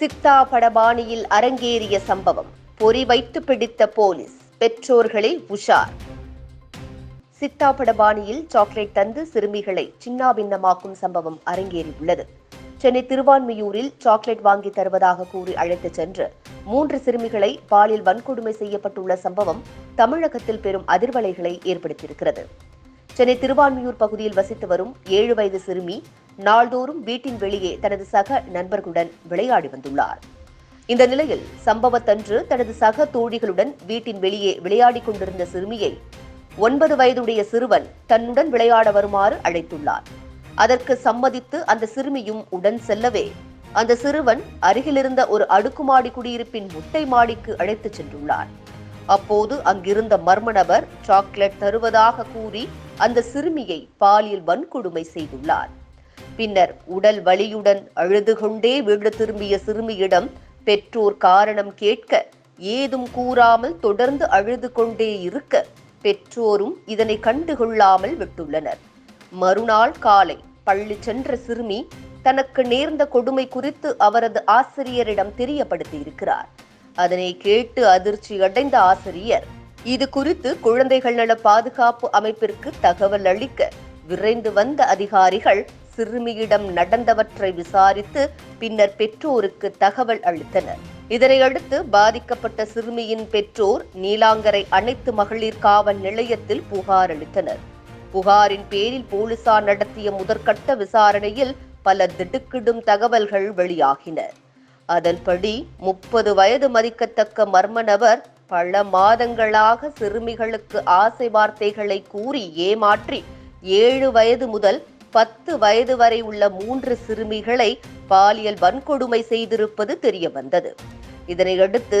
சித்தா படபாணியில் அரங்கேறிய சம்பவம். பொறி வைத்து பிடித்த போலீஸ். பெற்றோர்களை உஷார். சித்தா படபாணியில் சாக்லேட் தந்து சிறுமிகளை சின்னாபின்னமாக்கும் சம்பவம் அரங்கேறியுள்ளது. சென்னை திருவான்மியூரில் சாக்லேட் வாங்கி தருவதாக கூறி அழைத்துச் சென்று மூன்று சிறுமிகளை பாலியல் வன்கொடுமை செய்யப்பட்டுள்ள சம்பவம் தமிழகத்தில் பெரும் அதிர்வலைகளை ஏற்படுத்தியிருக்கிறது. சென்னை திருவான்மியூர் பகுதியில் வசித்து வரும் ஏழு வயது சிறுமி நாள்தோறும் வீட்டின் வெளியே தனது சக நண்பர்களுடன் விளையாடி வந்துள்ளார். இந்த நிலையில் சம்பவத்தன்று தனது சக தோழிகளுடன் வீட்டின் வெளியே விளையாடிக் கொண்டிருந்த சிறுமியை ஒன்பது வயதுடைய சிறுவன் தன்னுடன் விளையாட வருமாறு அழைத்துள்ளார். அதற்கு சம்மதித்து அந்த சிறுமியும் உடன் செல்லவே அந்த சிறுவன் அருகிலிருந்த ஒரு அடுக்குமாடி குடியிருப்பின் முட்டை மாடிக்கு அழைத்துச் சென்றுள்ளார். அப்போது அங்கிருந்த மர்ம நபர் சாக்லேட் தருவதாக கூறி அந்த சிறுமியை பாலியல் வன்கொடுமை செய்துள்ளார். பின்னர் உடல் வலியுடன் அழுது கொண்டே வீடு திரும்பிய சிறுமியிடம் பெற்றோர் காரணம் கேட்க ஏதும் கூறாமல் தொடர்ந்து அழுது கொண்டே இருக்க பெற்றோரும் இதனை கண்டுகொள்ளாமல் விட்டுள்ளனர். மறுநாள் காலை பள்ளி சென்ற சிறுமி தனக்கு நேர்ந்த கொடுமை குறித்து அவரது ஆசிரியரிடம் தெரியப்படுத்தியிருக்கிறார். அதனை கேட்டு அதிர்ச்சி அடைந்த ஆசிரியர் இது குறித்து குழந்தைகள் நல பாதுகாப்பு அமைப்பிற்கு தகவல் அளிக்க விரைந்து வந்த அதிகாரிகள் சிறுமியிடம் நடந்தவற்றை விசாரித்து பின்னர் பெற்றோருக்கு தகவல் அளித்தனர். இதனையடுத்து பாதிக்கப்பட்ட சிறுமியின் பெற்றோர் நீலாங்கரை அனைத்து மகளிர் காவல் நிலையத்தில் புகார் அளித்தனர். புகாரின் பேரில் போலீசார் நடத்திய முதற்கட்ட விசாரணையில் பல திடுக்கிடும் தகவல்கள் வெளியாகின. அதன்படி முப்பது வயது மதிக்கத்தக்க மர்ம நபர் பல மாதங்களாக சிறுமிகளுக்கு ஆசை வார்த்தைகளை கூறி ஏமாற்றி ஏழு வயது முதல் பத்து வயது வரை உள்ள மூன்று சிறுமிகளை பாலியல் வன்கொடுமை செய்திருப்பது தெரிய வந்தது இதனையடுத்து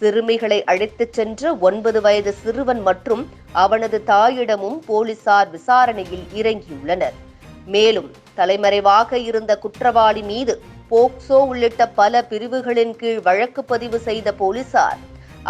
சிறுமிகளை அழைத்துச் சென்ற ஒன்பது வயது சிறுவன் மற்றும் அவனது தாயிடமும் போலீசார் விசாரணையில் இறங்கியுள்ளனர். மேலும் தலைமறைவாக இருந்த குற்றவாளி மீது போக்சோ உள்ளிட்ட பல பிரிவுகளின் கீழ் வழக்கு பதிவு செய்த போலீசார்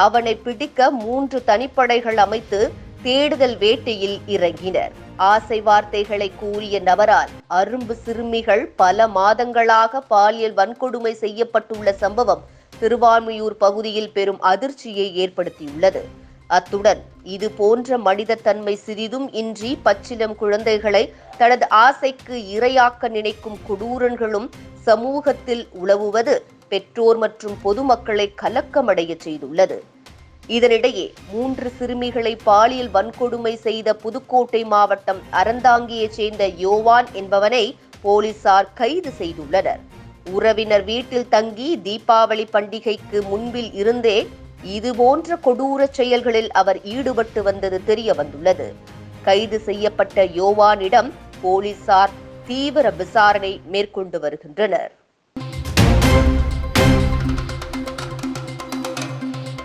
அவனை பிடிக்க மூன்று தனிப்படைகள் அமைத்து தேடுதல் வேட்டையில் இறங்கினர். ஆசை வார்த்தைகளை கூறிய நபரால் அரும்பு சிறுமிகள் பல மாதங்களாக பாலியல் வன்கொடுமை செய்யப்பட்டுள்ள சம்பவம் திருவான்மியூர் பகுதியில் பெரும் அதிர்ச்சியை ஏற்படுத்தியுள்ளது. அத்துடன் இது போன்ற மனிதத்தன்மை சிறிதும் இன்றி பச்சிலம் குழந்தைகளை தனது ஆசைக்கு இரையாக்க நினைக்கும் கொடூரன்களும் சமூகத்தில் உலவுவது பெற்றோர் மற்றும் பொதுமக்களை கலக்கமடைய செய்துள்ளது. இதனிடையே மூன்று சிறுமிகளை பாலியல் வன்கொடுமை செய்த புதுக்கோட்டை மாவட்டம் அறந்தாங்கியைச் சேர்ந்த யோவான் என்பவனை போலீசார் கைது செய்துள்ளனர். உறவினர் வீட்டில் தங்கி தீபாவளி பண்டிகைக்கு முன்பில் இருந்தே இதுபோன்ற கொடூர செயல்களில் அவர் ஈடுபட்டு வந்தது தெரிய வந்துள்ளது. கைது செய்யப்பட்ட யோவானிடம் போலீசார் தீவிர விசாரணை மேற்கொண்டு வருகின்றனர்.